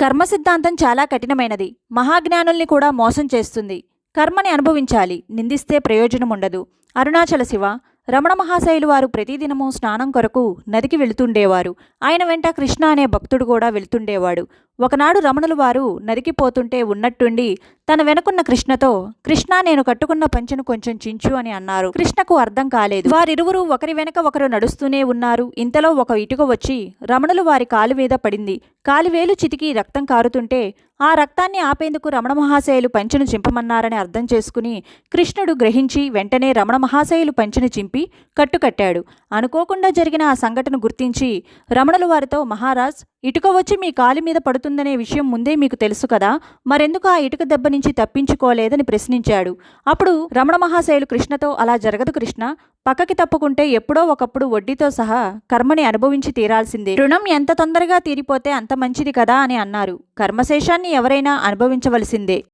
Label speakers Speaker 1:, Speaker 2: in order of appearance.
Speaker 1: కర్మ సిద్ధాంతం చాలా కఠినమైనది. మహాజ్ఞానుల్ని కూడా మోసం చేస్తుంది. కర్మని అనుభవించాలి. నిందిస్తే ప్రయోజనం ఉండదు అరుణాచల శివ రమణ మహాశైలు వారు ప్రతిదినము స్నానం కొరకు నదికి వెళుతుండేవారు. ఆయన వెంట కృష్ణ అనే భక్తుడు కూడా వెళ్తుండేవాడు. ఒకనాడు రమణులు వారు నరికిపోతుంటే ఉన్నట్టుండి తన వెనుకున్న కృష్ణతో కృష్ణ నేను కట్టుకున్న పంచెను కొంచెం చించు అని అన్నారు. కృష్ణకు అర్థం కాలేదు. వారిరువురు ఒకరి వెనక ఒకరు నడుస్తూనే ఉన్నారు. ఇంతలో ఒక ఇటుక వచ్చి రమణులు వారి కాలు మీద పడింది. కాలివేలు చితికి రక్తం కారుతుంటే ఆ రక్తాన్ని ఆపేందుకు రమణ మహాశయులు పంచెను చింపమన్నారని అర్థం చేసుకుని కృష్ణుడు గ్రహించి వెంటనే రమణ మహాశయులు పంచెను చింపి కట్టుకట్టాడు. అనుకోకుండా జరిగిన ఆ సంఘటన గుర్తించి రమణుల వారితో మహారాజ్ ఇటుక వచ్చి మీ కాలి మీద పడుతుందనే విషయం ముందే మీకు తెలుసు కదా? మరెందుకు ఆ ఇటుక దెబ్బ నుంచి తప్పించుకోలేదని ప్రశ్నించాడు. అప్పుడు రమణ మహాశయులు కృష్ణతో అలా జరగదు కృష్ణ. పక్కకి తప్పుకుంటే ఎప్పుడో ఒకప్పుడు వడ్డీతో సహా కర్మని అనుభవించి తీరాల్సిందే. రుణం ఎంత తొందరగా తీరిపోతే అంత మంచిది కదా? అని అన్నారు. కర్మశేషాన్ని ఎవరైనా అనుభవించవలసిందే.